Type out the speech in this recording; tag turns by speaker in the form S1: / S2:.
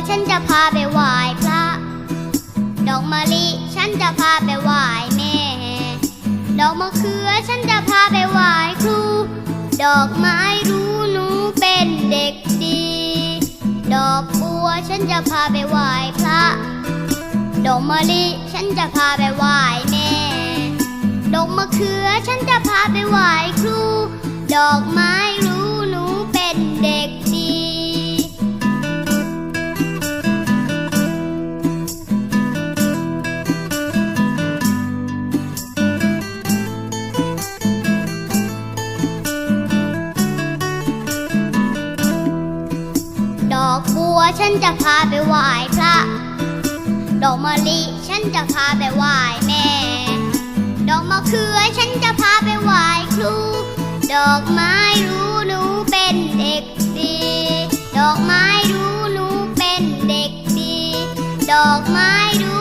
S1: าไปไหว้พระ ดอกมะลิฉันจะพาไปไหว้แม่ ดอกมะเขือฉันจะพาไปไหว้ครู ดอกไม้รู้หนูเป็นเด็กดี ดอกบัวฉันจะพาไปไหว้พระ ดอกมะลิฉันจะพาไปไหว้แม่ ดอกมะเขือฉันจะพาไปไหว้ครู ดอกไม้ ฉันจะพาไปไหว้พระ ดอกมะลิฉันจะพาไปไหว้แม่ ดอกมะเขือฉันจะพาไปไหว้ครู ดอกไม้รู้หนูเป็นเด็กดี ดอกไม้รู้หนูเป็นเด็กดี ดอกไม้รู้